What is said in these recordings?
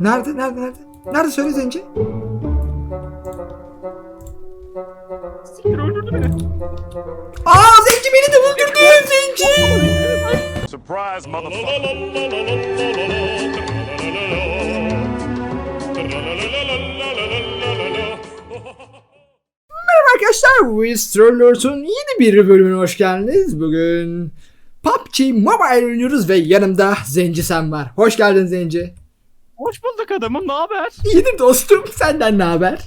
Nerede? Nerede? Nerede? Nerede söyle Zenci? Siktir öldürdü beni. Aa Zenci beni de öldürdü Zenci. Surprise, motherfucker. Merhaba arkadaşlar, Wistroller'ın yeni bir bölümüne hoş geldiniz. Bugün PUBG Mobile oynuyoruz ve yanımda Zenci sen var. Hoş geldin Zenci. Hoş bulduk adamım. Ne haber? İyidir dostum, senden ne haber?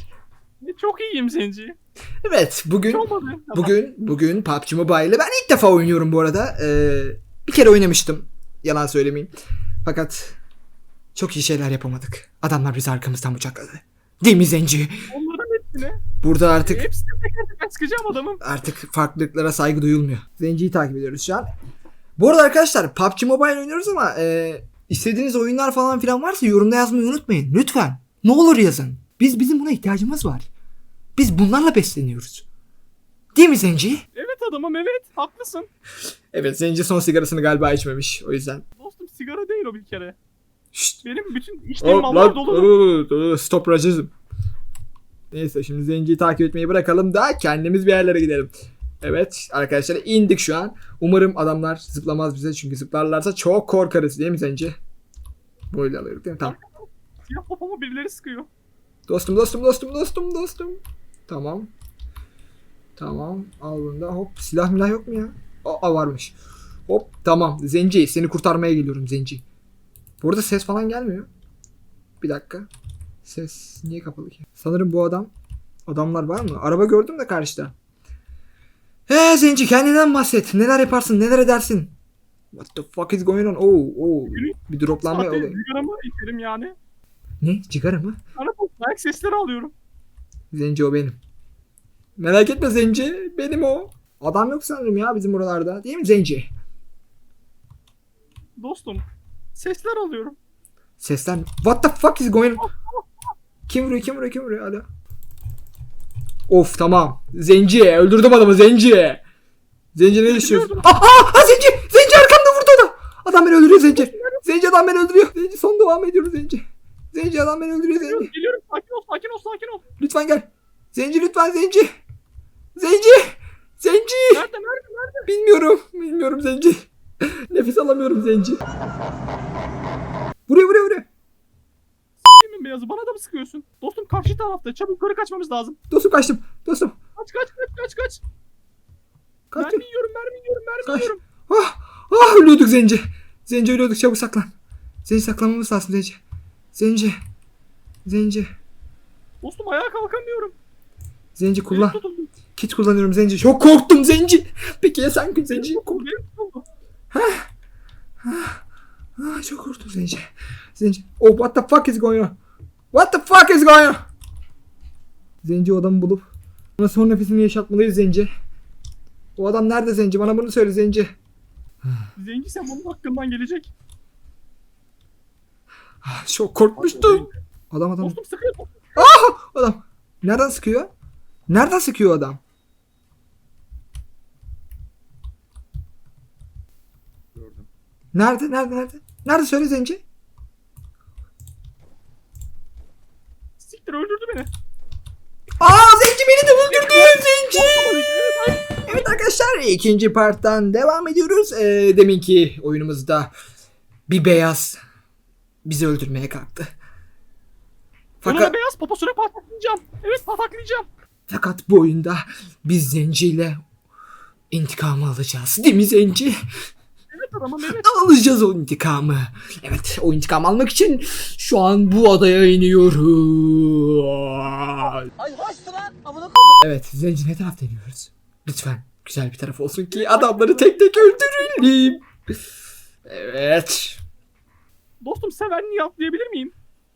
Çok iyiyim Zenci. Evet, bugün Hiç olmadı. Tamam. bugün bugün PUBG Mobile'ı ben ilk defa oynuyorum bu arada. Ee, bir kere oynamıştım. Yalan söylemeyeyim. Fakat çok iyi şeyler yapamadık. Adamlar bizi arkamızdan bıçakladı. Değil mi Zenci? Onların hepsine. Burada artık Hepsine teker teker sıkacağım adamım. artık farklılıklara saygı duyulmuyor. Zenciyi takip ediyoruz şu an. Bu arada arkadaşlar PUBG Mobile oynuyoruz ama e, istediğiniz oyunlar falan filan varsa yorumda yazmayı unutmayın. Lütfen. Ne olur yazın. Biz bizim buna ihtiyacımız var. Biz bunlarla besleniyoruz. Değil mi Zenci? Evet adamım evet. Haklısın. Evet Zenci son sigarasını galiba içmemiş o yüzden. Dostum sigara değil o bir kere. Şşt. Benim bütün içtiğim mallar lan, dolu. Stop racizm. Neyse şimdi Zenci'yi takip etmeyi bırakalım da kendimiz bir yerlere gidelim. Evet arkadaşlar indik şu an. Umarım adamlar zıplamaz bize çünkü zıplarlarsa çok korkarız değil mi Zenci? Böyle alıyoruz değil mi? Tamam. Siyah popoma birileri sıkıyor. Dostum dostum dostum dostum dostum. Tamam. Tamam al bunu da hop silah milah yok mu ya? Aa varmış. Hop tamam Zenci seni kurtarmaya geliyorum Zenci. Burada ses falan gelmiyor. Bir dakika. Ses niye kapalı ki? Sanırım bu adam. Adamlar var mı? Araba gördüm de karşıda. He Zenci kendinden bahset. Neler yaparsın neler edersin? What the fuck is going on? Oo, oo. Bir droplanma Sahte olayı. sigaramı içerim yani. Ne? Cigara mı? Sana ayak sesleri alıyorum. Zenci o benim. Merak etme Zenci. Benim o. Adam yok sanırım ya bizim buralarda. Değil mi Zenci? Dostum. Sesler alıyorum. Sesler. What the fuck is going on? Kim vuruyor kim vuruyor kim vuruyor? Hadi. Of tamam. Zenci. Öldürdüm adamı Zenci. Zenci ne düşünüyorsun? Ah, ah, Zenci. Zenci arkamda vurdu adam. Adam beni öldürüyor Zenci. Zenci adam beni öldürüyor. Zenci son devam ediyoruz Zenci. Zenci adam beni öldürüyor Zenci. Geliyorum. Sakin ol, sakin ol, sakin ol. Lütfen gel. Zenci lütfen Zenci. Zenci. Zenci. Nerede, nerede, nerede? Bilmiyorum. Bilmiyorum Zenci. Nefes alamıyorum Zenci. Vuruyor vuruyor vuruyor. Beyazı? Bana da mı sıkıyorsun? Dostum karşı tarafta. Çabuk yukarı kaçmamız lazım. Dostum kaçtım. Dostum. Kaç, kaç, kaç, kaç, kaç. Kaçtım. Mermi yiyorum, mermi yiyorum, mermi Kaç. yiyorum. Ah, ah ölüyorduk Zenci. Zenci ölüyorduk çabuk saklan. Zenci saklanmamız lazım Zenci. Zenci. Zenci. Dostum ayağa kalkamıyorum. Zenci kullan. Kit kullanıyorum Zenci. Çok korktum Zenci. Peki ya sen Zenci? Kork- Elim tutuldu. Ah, çok korktum Zenci. Zenci. Oh what the fuck is going on? What the fuck is going on? Zenci o adamı bulup ona son nefesini yaşatmalıyız Zenci. O adam nerede Zenci? Bana bunu söyle Zenci. Zenci sen bunun hakkından gelecek. Ah, Çok korkmuştum. Adam adam. Dostum sıkıyor. Adam. Nereden sıkıyor? Nereden sıkıyor adam? Gördüm. Nerede? Nerede? Nerede? Nerede söyle Zenci? Siktir öldürdü beni. Aa Zenci beni de öldürdü Zenci. Evet arkadaşlar ikinci parttan devam ediyoruz. Ee, deminki oyunumuzda bir beyaz bizi öldürmeye kalktı. Fakat... Fakat, beyaz poposuna pataklayacağım. Evet pataklayacağım. fakat bu oyunda biz Zenci'yle intikamı alacağız. Değil mi Zenci? Adamım evet. Alacağız o intikamı. Evet o intikam almak için şu an bu adaya iniyoruz. Evet Zenci ne tarafta iniyoruz? Lütfen güzel bir taraf olsun ki adamları tek tek öldürelim. Evet. Dostum sevenliği atlayabilir miyim?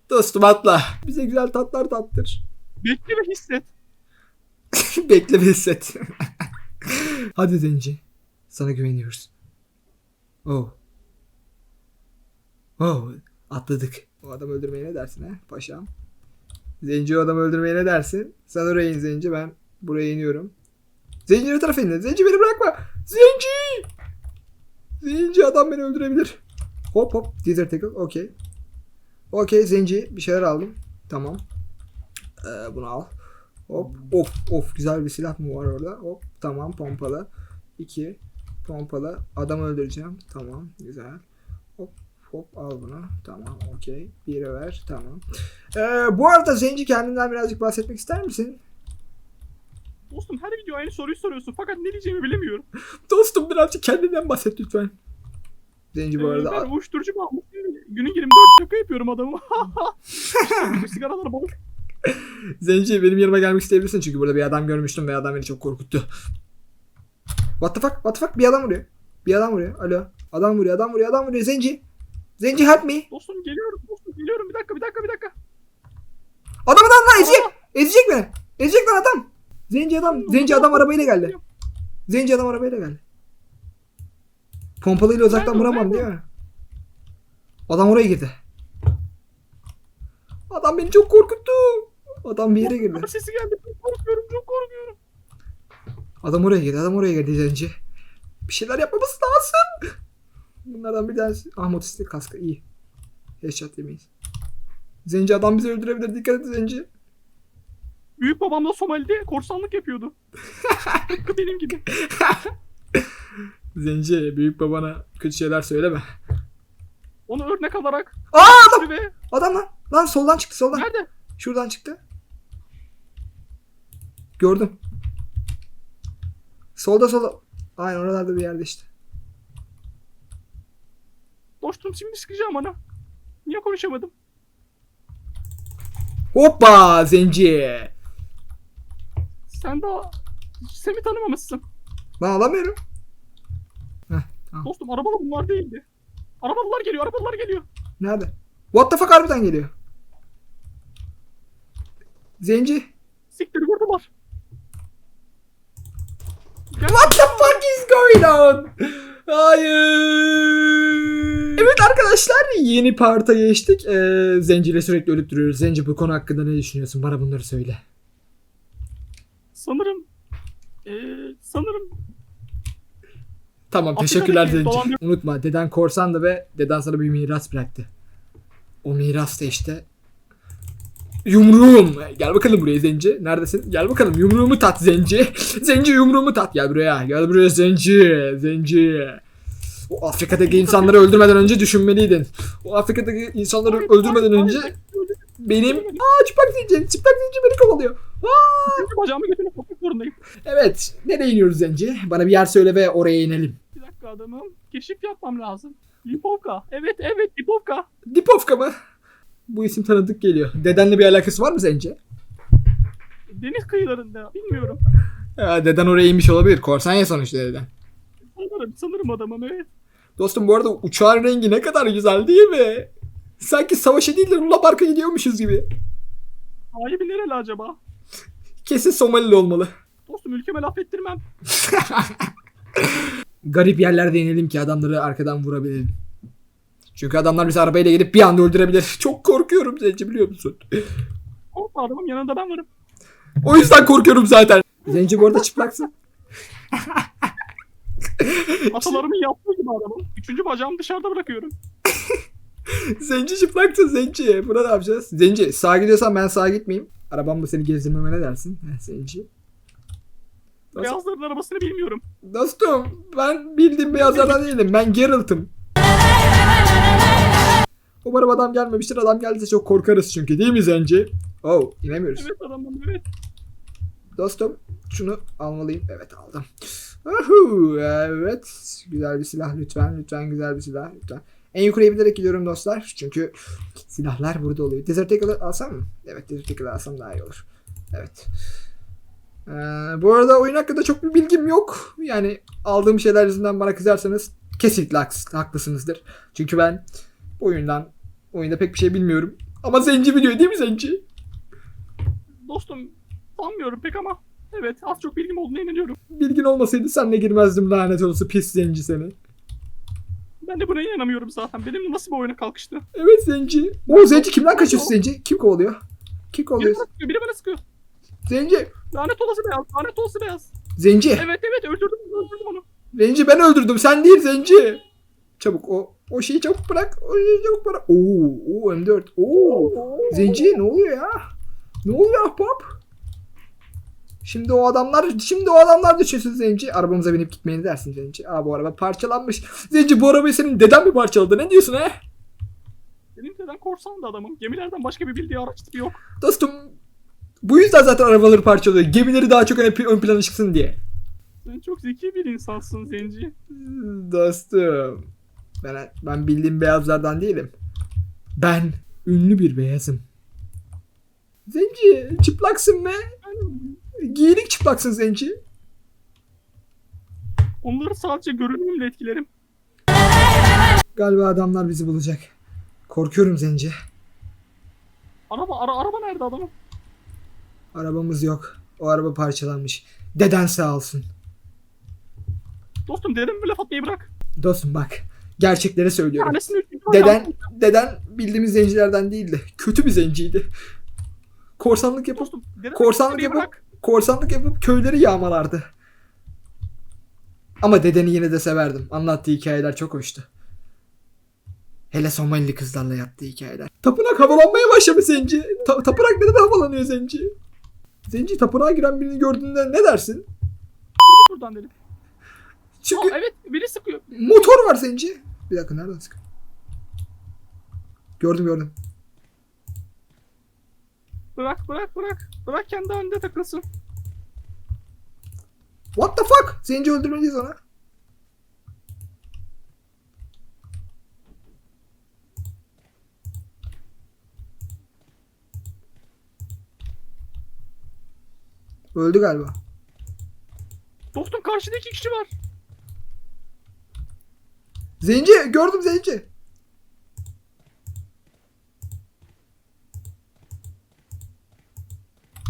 Dostum atla. Bize güzel tatlar tattır. Bekle ve hisset. Bekle ve hisset. Hadi Zenci. Sana güveniyoruz. Oh. Oh. Atladık. O adam öldürmeye ne dersin ha paşam? Zenci o adamı öldürmeye ne dersin? Sen oraya in Zenci ben buraya iniyorum. Zenci ne tarafa indi? Zenci beni bırakma. Zenci! Zenci adam beni öldürebilir. Hop hop. Teaser tackle. Okey. Okey zenci bir şeyler aldım. Tamam. Ee, bunu al. Hop of of güzel bir silah mı var orada? Hop tamam pompalı. 2 pompalı. Adam öldüreceğim. Tamam güzel. Hop hop al bunu. Tamam okey. Biri ver. Tamam. Ee, bu arada Zenci kendinden birazcık bahsetmek ister misin? Dostum her video aynı soruyu soruyorsun fakat ne diyeceğimi bilemiyorum. Dostum birazcık kendinden bahset lütfen. Zenci bu Ee, arada. ben uyuşturucu bağımlısıyım. Günün 24 şaka yapıyorum adamı. Sigaralar balık. Zenci benim yanıma gelmek isteyebilirsin çünkü burada bir adam görmüştüm ve adam beni çok korkuttu. What the fuck? What the fuck? Bir adam vuruyor. Bir adam vuruyor. Alo. Adam vuruyor, adam vuruyor, adam vuruyor. Zenci. Zenci help me. Dostum geliyorum dostum geliyorum bir dakika bir dakika bir dakika. Adam adam lan ezecek. Ezecek beni. Ezecek lan adam. Zenci adam. Zenci adam arabayla geldi. Zenci adam arabayla geldi. Pompalıyla uzaktan vuramam değil mi? Adam oraya girdi. Adam beni çok korkuttu. Adam bir yere girdi. Sesi geldi. Çok korkuyorum çok korkuyorum. Adam oraya girdi. Adam oraya girdi zenci. Bir şeyler yapmamız lazım. Bunlardan bir tanesi. Ah motosiklet kaskı iyi. Headshot yemeyiz. Zenci adam bizi öldürebilir. Dikkat et zenci. Büyük babam da Somali'de korsanlık yapıyordu. Tıpkı benim gibi. Zenci büyük babana kötü şeyler söyleme. Onu örnek alarak. Aa Güçlü ve adam lan. Lan soldan çıktı soldan. nerede? Şuradan çıktı. Gördüm. Solda solda. Aynen oralarda bir yerde işte. Dostum şimdi sıkacağım ana. Niye konuşamadım? Hoppa zenci. Sen daha Sem'i tanımamışsın. Ben alamıyorum. Dostum arabalı bunlar değildi. Arabalılar geliyor, arabalılar geliyor. Nerede? What the fuck harbiden geliyor. Zenci. Siktir vurdular. What the fuck is going on? Hayır. Evet arkadaşlar yeni parta geçtik. Ee, Zenci ile sürekli ölüp duruyoruz. Zenci bu konu hakkında ne düşünüyorsun? Bana bunları söyle. sanırım eee sanırım Tamam Afrika'daki teşekkürler Zenci. Unutma deden korsandı ve deden sana bir miras bıraktı. O miras da işte Yumruğum. Gel bakalım buraya Zenci. Neredesin? Gel bakalım yumruğumu tat Zenci. Zenci yumruğumu tat. Gel buraya. Gel buraya Zenci. Zenci. O Afrika'daki insanları öldürmeden önce düşünmeliydin. O Afrika'daki insanları öldürmeden önce benim... Aa çıplak Zenci. Çıplak Zenci beni kovalıyor. Aa! Bacağımı götürüp sokmak zorundayım. Evet. Nereye iniyoruz Zenci? Bana bir yer söyle ve oraya inelim. Bir dakika adamım. Keşif yapmam lazım. Lipovka. Evet evet Lipovka. Dipovka mı? Bu isim tanıdık geliyor. Dedenle bir alakası var mı Zenci? Deniz kıyılarında. Bilmiyorum. Ya, deden oraya inmiş olabilir. Korsan ya sonuçta deden. Sanırım, sanırım adamım evet. Dostum bu arada uçağın rengi ne kadar güzel değil mi? Sanki savaşa değil de Luna Park'a gidiyormuşuz gibi. Sahibi nereli acaba? Kesin Somalili olmalı. Dostum ülkeme laf ettirmem. Garip yerlerde inelim ki adamları arkadan vurabilelim. Çünkü adamlar bizi arabayla gelip bir anda öldürebilir. Çok korkuyorum Zenci biliyor musun? Korkma adamım yanında ben varım. O yüzden korkuyorum zaten. Zenci bu arada çıplaksın. Atalarımın yaptığı gibi adamım. Üçüncü bacağımı dışarıda bırakıyorum. Zenci çıplaksın Zenci. Burada ne yapacağız? Zenci sağa gidiyorsan ben sağa gitmeyeyim. Arabamla seni gezdirmeme ne dersin? Zenci. Beyazların arabasını bilmiyorum. Dostum ben bildiğim beyazlardan değilim. Ben Geralt'ım. Umarım adam gelmemiştir. Adam geldiyse çok korkarız çünkü değil mi Zenci? Oh inemiyoruz. Evet adamım evet. Dostum şunu almalıyım. Evet aldım. Uhu, evet. Güzel bir silah lütfen. Lütfen güzel bir silah lütfen. En yukarıya bilerek gidiyorum dostlar. Çünkü silahlar burada oluyor. Desert Eagle'ı alsam mı? Evet Desert Eagle'ı alsam daha iyi olur. Evet. Ee, bu arada oyun hakkında çok bir bilgim yok. Yani aldığım şeyler yüzünden bana kızarsanız kesinlikle haklısınızdır. Çünkü ben oyundan oyunda pek bir şey bilmiyorum. Ama Zenci biliyor değil mi Zenci? Dostum sanmıyorum pek ama. Evet az çok bilgim olduğuna inanıyorum. Bilgin olmasaydı senle girmezdim lanet olası pis zenci seni. Ben de buna inanamıyorum zaten. Benimle nasıl bir oyuna kalkıştı? Evet zenci. O zenci kimden kaçıyorsun zenci? Kim kovalıyor? Kim Biri kovalıyor? bana sıkıyor, biri bana sıkıyor. Zenci. Lanet olası beyaz, lanet olası beyaz. Zenci. Evet evet öldürdüm, öldürdüm onu. Zenci ben öldürdüm sen değil zenci. Çabuk o o şeyi çabuk bırak. O şeyi çabuk bırak. Oo, oo M4. Oo. Zenci ne oluyor ya? Ne oluyor ahbap? Şimdi o adamlar şimdi o adamlar düşünsün Zenci. Arabamıza binip gitmeyi dersin Zenci? Aa bu araba parçalanmış. Zenci bu arabayı senin deden mi parçaladı? Ne diyorsun he? Benim deden korsan da adamım. Gemilerden başka bir bildiği araç tipi yok. Dostum bu yüzden zaten arabaları parçalıyor. Gemileri daha çok ön, ön plana çıksın diye. Sen çok zeki bir insansın Zenci. Dostum. Ben, ben bildiğim beyazlardan değilim. Ben ünlü bir beyazım. Zenci çıplaksın be. Giyilik çıplaksın Zenci. Onları sadece görünümle etkilerim. Galiba adamlar bizi bulacak. Korkuyorum Zenci. Araba ara, araba nerede adamım? Arabamız yok. O araba parçalanmış. Deden sağ olsun. Dostum dedim mi laf atmayı bırak. Dostum bak. Gerçekleri söylüyorum. Üstüne Deden, deden bildiğimiz zencilerden değildi. Kötü bir zenciydi. Korsanlık yapıp Dostum Korsanlık yapıp bırak. korsanlık yapıp köyleri yağmalardı. Ama dedeni yine de severdim. Anlattığı hikayeler çok hoştu. Hele Somalili kızlarla yaptığı hikayeler. Tapınak havalanmaya başlamış Zenci. Ta- tapınak neden havalanıyor Zenci? Zenci tapınağa giren birini gördüğünde ne dersin? Buradan dedim. Çünkü Aa, evet biri sıkıyor. motor var Zenci. Bir dakika nereden sıkıyor? Gördüm gördüm. Bırak bırak bırak. Bırak kendi önünde takılsın. What the fuck? Zenci öldürmeliyiz ona. Öldü galiba. Dostum karşıda iki kişi var. Zenci gördüm Zenci.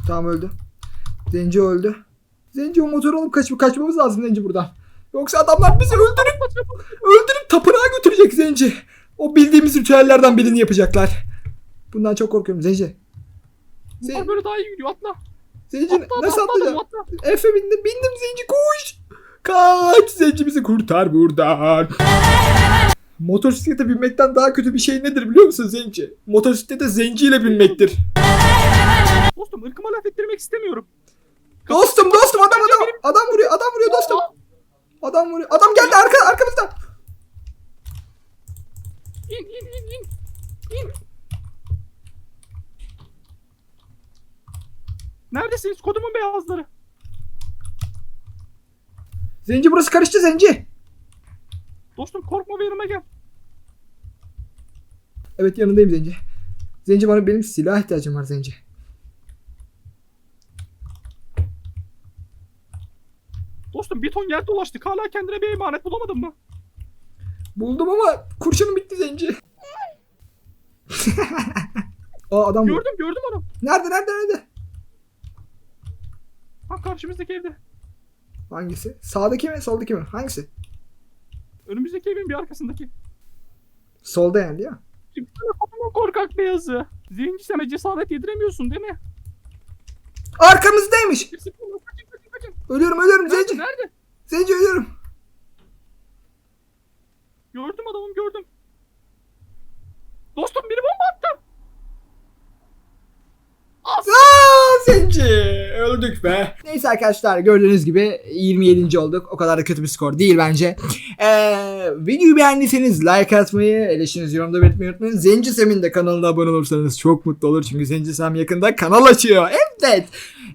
Tamam öldü. Zenci öldü. Zenci o motoru alıp kaç kaçmamız lazım Zenci buradan. Yoksa adamlar bizi öldürüp öldürüp tapınağa götürecek Zenci. O bildiğimiz ritüellerden birini yapacaklar. Bundan çok korkuyorum Zenci. Bunlar Zen, böyle daha iyi gidiyor atla. Zenci Atla nasıl atla, atlayacağım? atla, atla. Efe bindim bindim Zenci koş. Kaç Zenci bizi kurtar buradan. Motosiklete binmekten daha kötü bir şey nedir biliyor musun Zenci? Motosiklete zenciyle binmektir. Dostum ırkıma laf ettirmek istemiyorum. Dostum dostum adam adam adam vuruyor adam vuruyor dostum. Adam vuruyor. Adam geldi arka arkamızda. İn in in in. İn. Neredesiniz kodumun beyazları? Zenci burası karıştı Zenci. Dostum korkma ve yanıma gel. Evet yanındayım Zenci. Zenci bana benim silah ihtiyacım var Zenci. Dostum bir ton yer dolaştık. Hala kendine bir emanet bulamadın mı? Buldum ama kurşunum bitti Zenci. Aa adam. Gördüm gördüm onu. Nerede nerede nerede? Ha karşımızdaki evde. Hangisi? Sağdaki mi soldaki mi? Hangisi? Önümüzdeki evin bir arkasındaki. Solda yani değil mi? Korkak beyazı. Zenci sana cesaret yediremiyorsun değil mi? Arkamızdaymış. Hepsi kaçın kaçın kaçın. Ölüyorum ölüyorum Nerede? Zenci. Nerede? Zenci ölüyorum. Gördüm adamım gördüm. Dostum biri bomba attı. As. Aa, Zenci öldük be. Neyse arkadaşlar gördüğünüz gibi 27. olduk. O kadar da kötü bir skor değil bence. Ee, videoyu beğendiyseniz like atmayı, eleştirinizi yorumda belirtmeyi unutmayın. Zenci Sem'in de kanalına abone olursanız çok mutlu olur. Çünkü Zenci Sem yakında kanal açıyor. Evet.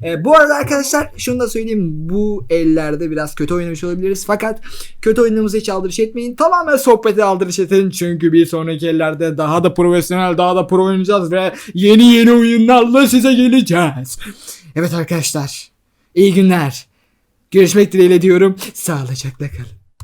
Ee, bu arada arkadaşlar şunu da söyleyeyim. Bu ellerde biraz kötü oynamış olabiliriz. Fakat kötü oynadığımızı hiç aldırış etmeyin. Tamamen sohbete aldırış edin. Çünkü bir sonraki ellerde daha da profesyonel, daha da pro oynayacağız ve yeni yeni oyunlarla size geleceğiz. Evet arkadaşlar. İyi günler. Görüşmek dileğiyle diyorum. Sağlıcakla kalın.